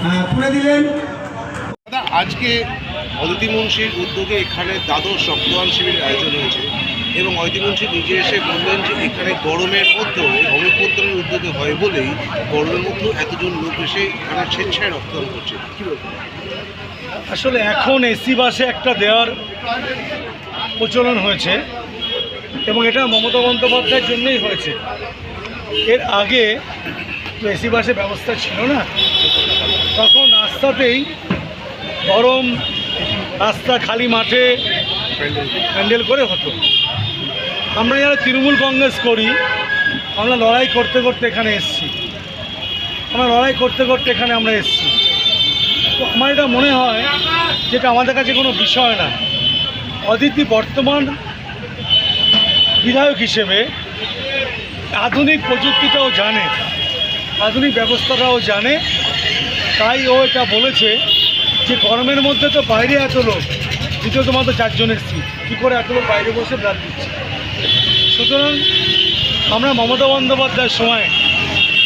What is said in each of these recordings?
আহ, তুলে দিলেন। দাদা আজকে অদিতি মুন্সির উদ্যোগে এখানে দ্বাদশ রক্তদান শিবির আয়োজন হয়েছে এবং অদিতি মুন্সি নিজে এসে বললেন যে এখানে গরমের মধ্যেও এই উদ্যোগে হয় বলেই গরমের মধ্যেও এতজন লোক এসে এখানে স্বেচ্ছায় রক্তদান করছে। কী আসলে এখন এসি বাসে একটা দেওয়ার প্রচলন হয়েছে এবং এটা মমতা বন্দ্যোপাধ্যায়ের জন্যই হয়েছে। এর আগে তো এসি বাসে ব্যবস্থা ছিল না। তখন রাস্তাতেই গরম রাস্তা খালি মাঠে হ্যান্ডেল করে হতো। আমরা যারা তৃণমূল কংগ্রেস করি, আমরা লড়াই করতে করতে এখানে এসেছি। আমরা লড়াই করতে করতে এখানে আমরা এসেছি। তো আমার এটা মনে হয় যেটা আমাদের কাছে কোনো বিষয় না। অদিতি বর্তমান বিধায়ক হিসেবে আধুনিক প্রযুক্তিটাও জানে, আধুনিক ব্যবস্থাটাও জানে তাই ও এটা বলেছে যে গরমের মধ্যে তো বাইরে এত লোক, দ্বিতীয়ত মাত্র চারজন এসছি কী করে এত লোক বাইরে বসে ব্লাড দিচ্ছে? সুতরাং আমরা মমতা বন্দ্যোপাধ্যায়ের সময়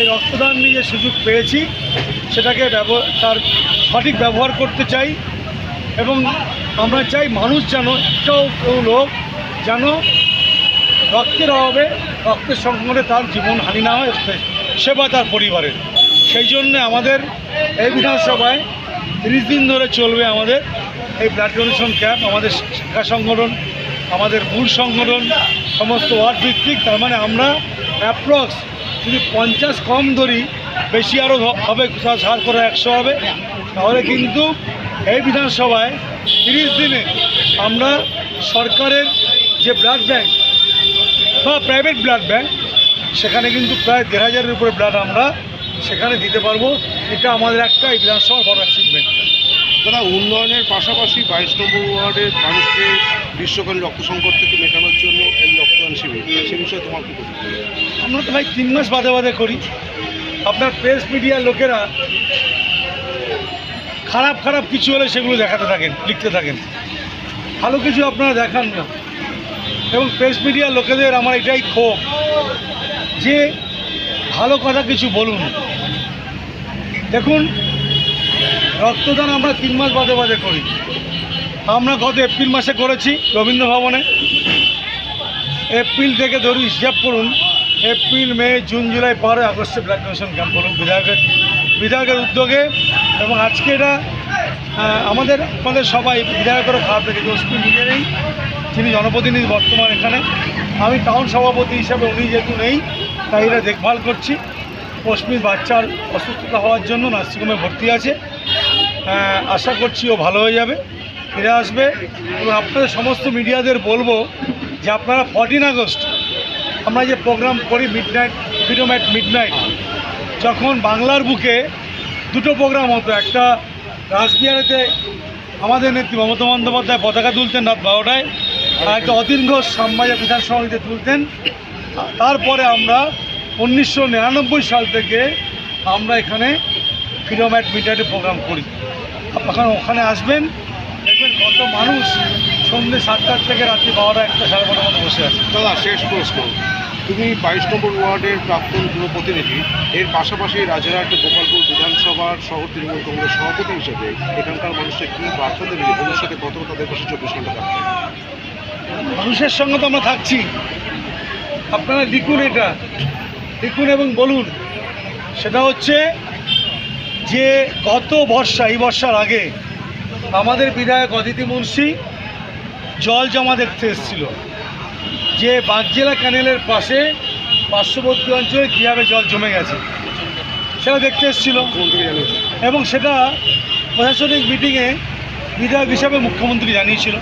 এই রক্তদান নিয়ে যে সুযোগ পেয়েছি, সেটাকে তার সঠিক ব্যবহার করতে চাই এবং আমরা চাই মানুষ যেন একটাও কেউ লোক যেন রক্তের অভাবে রক্তের সংকটে তার জীবন হানি না হয় সে বা তার পরিবারের। সেই জন্য আমাদের এই বিধানসভায় তিরিশ দিন ধরে চলবে আমাদের এই ব্লাড ডোনেশন ক্যাম্প আমাদের শিক্ষা সংগঠন, আমাদের মূল সংগঠন, সমস্ত ওয়ার্ড ভিত্তিক। তার মানে আমরা অ্যাপ্রক্স যদি পঞ্চাশ কম ধরি, বেশি আরও হবে সার করে একশো হবে। তাহলে কিন্তু এই বিধানসভায় তিরিশ দিনে আমরা সরকারের যে ব্লাড ব্যাংক বা প্রাইভেট ব্লাড ব্যাংক সেখানে কিন্তু প্রায় দেড় হাজারের উপরে ব্লাড আমরা সেখানে দিতে পারব। এটা আমাদের একটা এই বিধানসভার বড় অ্যাচিভমেন্ট দাদা উন্নয়নের পাশাপাশি বাইশ নম্বর ওয়ার্ডের মানুষকে গ্রীষ্মকালীন রক্ত সংকট থেকে মেটানোর জন্য এই রক্তদান শিবির সে বিষয়ে তোমার কি আমরা তো ভাই তিন মাস বাদে বাদে করি। আপনার প্রেস মিডিয়ার লোকেরা খারাপ খারাপ কিছু হলে সেগুলো দেখাতে থাকেন লিখতে থাকেন। ভালো কিছু আপনারা দেখান না। এবং প্রেস মিডিয়ার লোকেদের আমার এটাই ক্ষোভ যে ভালো কথা কিছু বলুন। দেখুন, রক্তদান আমরা তিন মাস বাদে বাদে করি। আমরা গত এপ্রিল মাসে করেছি রবীন্দ্র ভবনে। এপ্রিল থেকে ধরুন, হিসাব করুন, এপ্রিল, মে, জুন, জুলাই পরে আগস্টে ব্লাড ডোনেশন ক্যাম্প করুন বিধায়কের বিধায়কের উদ্যোগে এবং আজকে এটা আমাদের আমাদের সবাই বিধায়কেরও খারাপ লেগেছে। নিজে নেই তিনি জনপ্রতিনিধি বর্তমান এখানে। আমি টাউন সভাপতি হিসাবে উনি যেহেতু নেই তাই এটা দেখভাল করছি। অস্মির বাচ্চার অসুস্থতা হওয়ার জন্য নার্সিংহোমে ভর্তি আছে। আশা করছি ও ভালো হয়ে যাবে। ফিরে আসবে। এবং আপনাদের সমস্ত মিডিয়াদের বলব যে আপনারা ফর্টিন আগস্ট আমরা যে প্রোগ্রাম করি mid night freedom at mid night যখন বাংলার বুকে দুটো প্রোগ্রাম হতো। একটা রাসবিহারিতে আমাদের নেত্রী মমতা বন্দ্যোপাধ্যায় পতাকা তুলতেন রাত বারোটায়, আর একটা অতীন ঘোষ শ্যামবাজার বিধানসভাতে তুলতেন। তারপরে আমরা উনিশশো নিরানব্বই সাল থেকে আমরা এখানে ফ্রিডম অ্যাট মিড প্রোগ্রাম করি। আপনারা ওখানে আসবেন দেখবেন কত মানুষ সন্ধ্যে সাতটার থেকে রাত্রি বারোটা একটা সাড়ে বারোটার মধ্যে বসে আছে। দাদা শেষ প্রশ্ন। তুমি বাইশ নম্বর ওয়ার্ডের প্রাক্তন যুব প্রতিনিধি এর পাশাপাশি রাজারহাট গোপালপুর বিধানসভার শহর তৃণমূল কংগ্রেস সভাপতি হিসেবে এখানকার মানুষকে কী বার্তা দেবে ভবিষ্যতে কত তাদের পাশে চব্বিশ ঘণ্টা থাকবে? মানুষের সঙ্গে তো আমরা থাকছি। আপনারা লিখুন এটা। লিখুন এবং বলুন। সেটা হচ্ছে যে গত বর্ষা, এই বর্ষার আগে আমাদের বিধায়ক অদিতি মুন্সি জল জমা দেখতে এসেছিল। যে বাগজেলা ক্যানেলের পাশে পার্শ্ববর্তী অঞ্চলে কীভাবে জল জমে গেছে, সেটা দেখতে এসেছিল। এবং সেটা প্রশাসনিক মিটিংয়ে বিধায়ক হিসাবে মুখ্যমন্ত্রী জানিয়েছিল।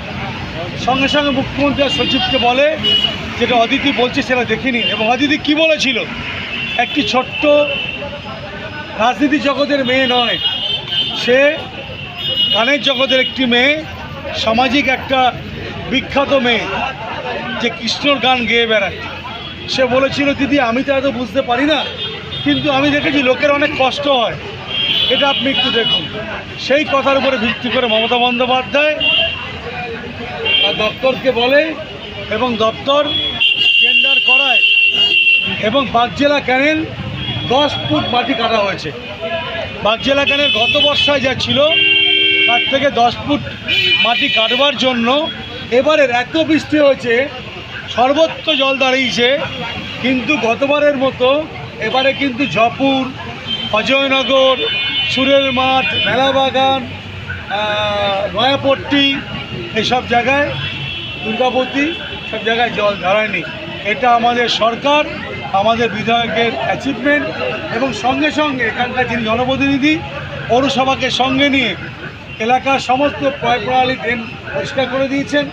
সঙ্গে সঙ্গে মুখ্যমন্ত্রী আর সচিবকে বলে, যেটা অদিতি বলছে সেটা দেখিনি এবং অদিতি কী বলেছিল? একটি ছোট্ট রাজনীতি জগতের মেয়ে নয়। সে গানের জগতের একটি মেয়ে, সামাজিক একটা বিখ্যাত মেয়ে, যে কৃষ্ণর গান গেয়ে বেড়ায়। সে বলেছিল, দিদি, আমি তো এত বুঝতে পারি না, কিন্তু আমি দেখেছি লোকের অনেক কষ্ট হয়। এটা আপনি একটু দেখুন। সেই কথার উপরে ভিত্তি করে মমতা বন্দ্যোপাধ্যায় দপ্তরকে বলে এবং দপ্তর টেন্ডার করায় এবং বাগজেলা ক্যানেল দশ ফুট মাটি কাটা হয়েছে। বাগজেলা ক্যানের গত বর্ষায় যা ছিল, তার থেকে দশ ফুট মাটি কাটবার জন্য এবারের এত বৃষ্টি হয়েছে সর্বত্র জল দাঁড়িয়েছে, কিন্তু গতবারের মতো এবারে কিন্তু জয়পুর, অজয়নগর সুরের মাঠ, মেলাবাগান নয়াপট্টি এইসব জায়গায় দুর্গাবতী সব জায়গায় জল দাঁড়ায়নি এটা আমাদের সরকার আমাদের বিধায়কের অ্যাচিভমেন্ট এবং সঙ্গে সঙ্গে এখানকার যিনি জনপ্রতিনিধি পৌরসভাকে সঙ্গে নিয়ে এলাকার সমস্ত প্রয় প্রণালী ড্রেন পরিষ্কার করে দিয়েছেন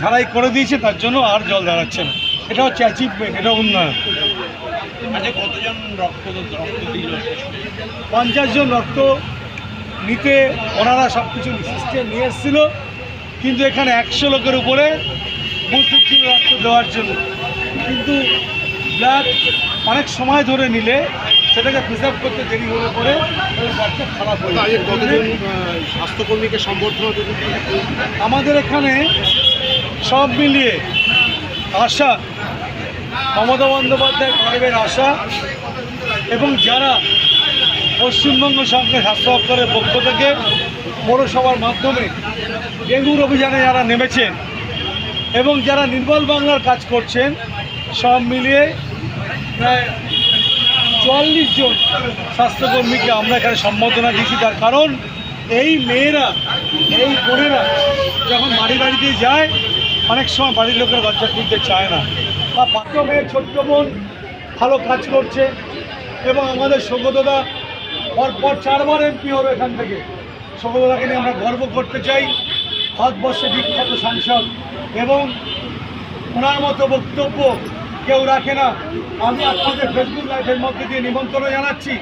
ঝাড়াই করে দিয়েছে তার জন্য আর জল দাঁড়াচ্ছে না। এটা হচ্ছে অ্যাচিভমেন্ট এটা উন্নয়ন। আচ্ছা পঞ্চাশ জন রক্ত নিতে ওনারা সব কিছু সিস্টেম নিয়ে এসেছিল। কিন্তু এখানে একশো লোকের উপরে প্রস্তুত ছিল রক্ত দেওয়ার জন্য। কিন্তু ব্লাড অনেক সময় ধরে নিলে সেটাকে প্রিজার্ভ করতে দেরি হলে পরে বাচ্চা খারাপ হয়ে কতজন স্বাস্থ্যকর্মীকে সম্বর্ধনা আমাদের এখানে সব মিলিয়ে আশা মমতা বন্দ্যোপাধ্যায় গরিবের আশা এবং যারা পশ্চিমবঙ্গ সরকার স্বাস্থ্য দপ্তরের পক্ষ থেকে পৌরসভার মাধ্যমে ডেঙ্গুর অভিযানে যারা নেমেছেন এবং যারা নির্মল বাংলার কাজ করছেন, সব মিলিয়ে প্রায় চুয়াল্লিশ জন স্বাস্থ্যকর্মীকে আমরা এখানে সম্বোধনা দিয়েছি। তার কারণ এই মেয়েরা, এই বোনেরা যখন বাড়ি বাড়িতে যায়, অনেক সময় বাড়ির লোকের দরজা খুলতে চায় না। বা পাত্র মেয়ের ছোট্ট বোন ভালো কাজ করছে এবং আমাদের সৌগতদা পরপর চারবার এমপি হবে এখান থেকে। সৌগতদাকে নিয়ে আমরা গর্ব করতে চাই। ভারতবর্ষে বিখ্যাত সাংসদ এবং ওনার মতো বক্তব্য কেউ রাখে না। আমি আপনাদের ফেসবুক লাইভের মধ্যে দিয়ে নিমন্ত্রণ জানাচ্ছি।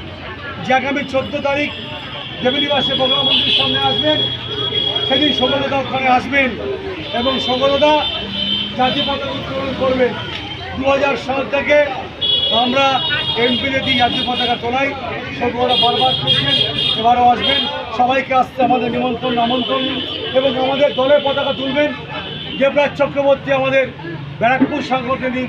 যে আগামী চোদ্দ তারিখ দেবীনিবাসে মন্দির সামনে আসবেন। সেদিন সগলদা ওখানে আসবেন এবং সগলদা জাতীয় পতাকা উত্তোলন করবেন দু হাজার সাল থেকে আমরা এমপিদের দিয়ে জাতীয় পতাকা তোলাই। সগলদা বারবার করছেন। এবারও আসবেন। সবাইকে আসতে আমাদের নিমন্ত্রণ, আমন্ত্রণ এবং আমাদের দলের পতাকা তুলবেন। দেবরাজ চক্রবর্তী আমাদের ব্যারাকপুর সাংগঠনিক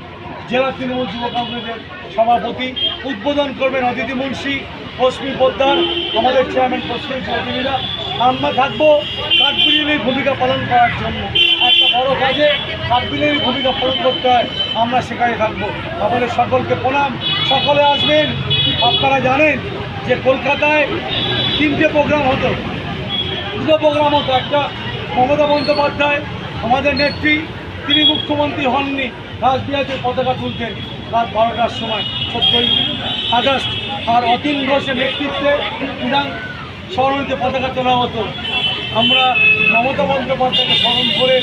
জেলা তৃণমূল যুব কংগ্রেসের সভাপতি। উদ্বোধন করবেন অদিতি মুন্সি রশ্মি পোদ্দার, আমাদের চেয়ারম্যান পশ্চিম চৌধুরীরা আমরা থাকব কাঠবিড়ির ভূমিকা পালন করার জন্য। একটা বড় কাজে কাঠবিড়ির ভূমিকা পালন করতে হয়। আমরা সেখানে থাকব। আমাদের সকলকে প্রণাম। সকলে আসবেন। আপনারা জানেন যে কলকাতায় তিনটে প্রোগ্রাম হতো। দুটো প্রোগ্রাম হতো। একটা মমতা বন্দ্যোপাধ্যায়, আমাদের নেত্রী, তিনি মুখ্যমন্ত্রী হননি রাজবিহাতে পতাকা তুলতেন রাত বারোটার সময় চোদ্দই আগস্ট। আর অতীন ঘোষের নেতৃত্বে বিধান সরণিতে পতাকা তোলা হতো। আমরা মমতা বন্দ্যোপাধ্যায়কে স্মরণ করে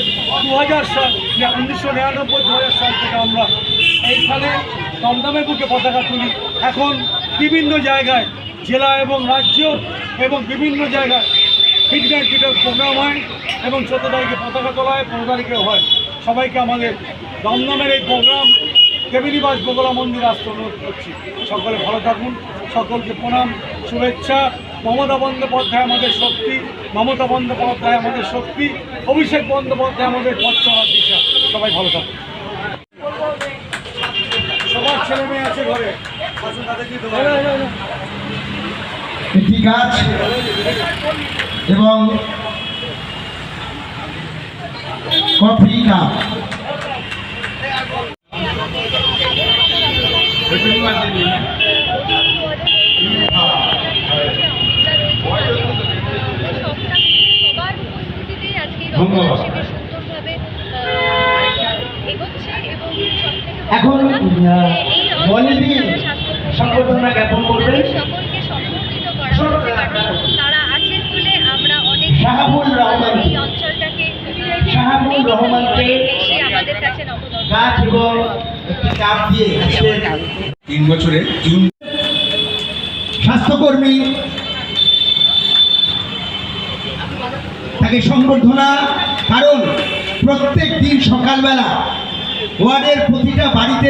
দু হাজার সাল উনিশশো নিরানব্বই দু হাজার সাল থেকে আমরা এইখানে দমদমে বুকে পতাকা তুলি। এখন বিভিন্ন জায়গায়, জেলা এবং রাজ্য এবং বিভিন্ন জায়গায় ফিট নাইট ফিটের প্রোগ্রাম হয় এবং চোদ্দ তারিখে পতাকা তোলা হয়, পনেরো তারিখেও হয়। সবাইকে আমাদের দমদমের এই প্রোগ্রাম দেবীনিবাস বগলা মন্দির আসতে অনুরোধ করছি। সকলে ভালো থাকুন, সকলকে প্রণাম, শুভেচ্ছা। মমতা বন্দ্যোপাধ্যায় আমাদের শক্তি, মমতা বন্দ্যোপাধ্যায় আমাদের শক্তি, অভিষেক বন্দ্যোপাধ্যায় আমাদের পথ চলার দিশা। সবাই ভালো থাকুন। ছেলে মেয়ে আছে ঘরে আসুন তাদেরকে একটি গাছ এবং কফি কাপ সবার উপস্থিতিতেই আজকে ধন্যবাদ। এগোচ্ছে এবং এখন, স্বাস্থ্যকর্মী সংবর্ধনা জ্ঞাপন করবেন। তাদের সকলকে সম্মানিত করা হচ্ছে কারণ তারা আছেন বলে আমরা অনেক শাহাবুল রহমান। শাহাবুল রহমানকে বেশি আমাদের কাছে নবদর্পণ গাছ এবং একটি দিয়ে তিন বছরে জুন স্বাস্থ্যকর্মী তাকে সংবর্ধনা কারণ প্রত্যেক দিন সকালবেলা ওয়ার্ডের প্রতিটা বাড়িতে